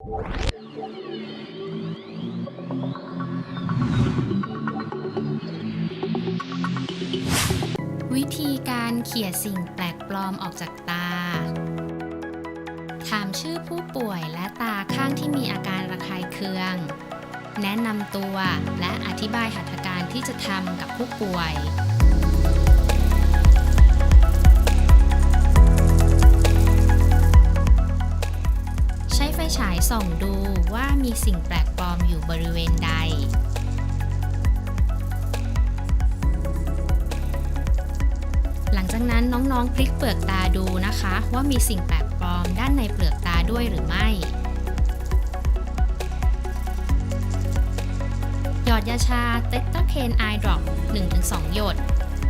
วิธีการเขี่ยสิ่งแปลกปลอมออกจากตา ถามชื่อผู้ป่วยและตาข้างที่มีอาการระคายเคือง แนะนำตัวและอธิบายหัตถการที่จะทำกับผู้ป่วย ฉายส่องดูว่ามีสิ่งแปลกปลอมอยู่บริเวณใด หลังจากนั้นน้องๆพลิกเปลือกตาดูนะคะ ว่ามีสิ่งแปลกปลอมด้านในเปลือกตาด้วยหรือไม่ หยอดยาชาเตตาเคนไอดรอป1-2 หยด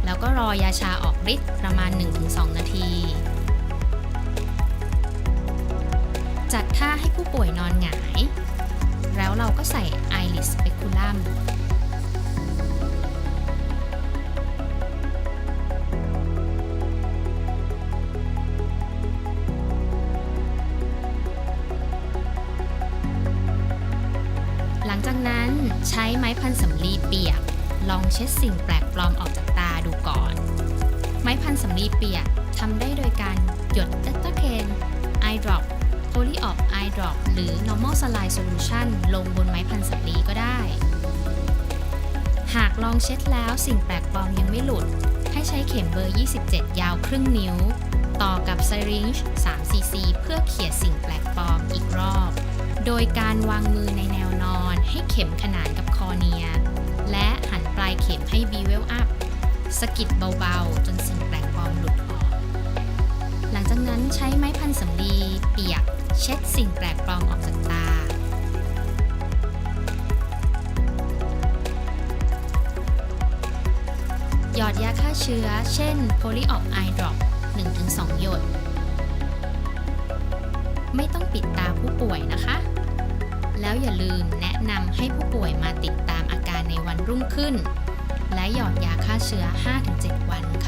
แล้วก็รอยาชาออกฤทธิ์ประมาณ 1-2 นาที จัดท่าให้ผู้ป่วยนอนหงาย แล้วเราก็ใส่ไอริสเปคูลัมหลังจากนั้นใช้ไม้พันสำลีเปียก ลองเช็ดสิ่งแปลกปลอมออกจากตาดูก่อน ไม้พันสำลีเปียกทำได้โดยการ ออฟไอดรอปหรือ normal saline solution ลงบนไม้พันสำลีก็ได้ หากลองเช็ดแล้วสิ่งแปลกปลอมยังไม่หลุด ให้ใช้เข็มเบอร์ 27 ยาวครึ่งนิ้ว ต่อกับไซริงจ์3 cc เพื่อเขี่ยสิ่งแปลกปลอมอีกรอบ โดยการวางมือในแนวนอน ให้เข็มขนานกับคอเนีย และหันปลายเข็มให้บีเวลอัพสกิดเบาๆ จนสิ่งแปลกปลอมหลุดออก หลังจากนั้นใช้ไม้พันสำลีเปียก เช็ดสิ่งแปลกปลอมออกจากตา หยอดยาฆ่าเชื้อ เช่นโพลีออฟไอดรอป1-2 หยด ไม่ต้องปิดตาผู้ป่วยนะคะ แล้วอย่าลืมแนะนำให้ผู้ป่วยมาติดตามอาการในวันรุ่งขึ้น และหยอดยาฆ่าเชื้อ 5-7 วันค่ะ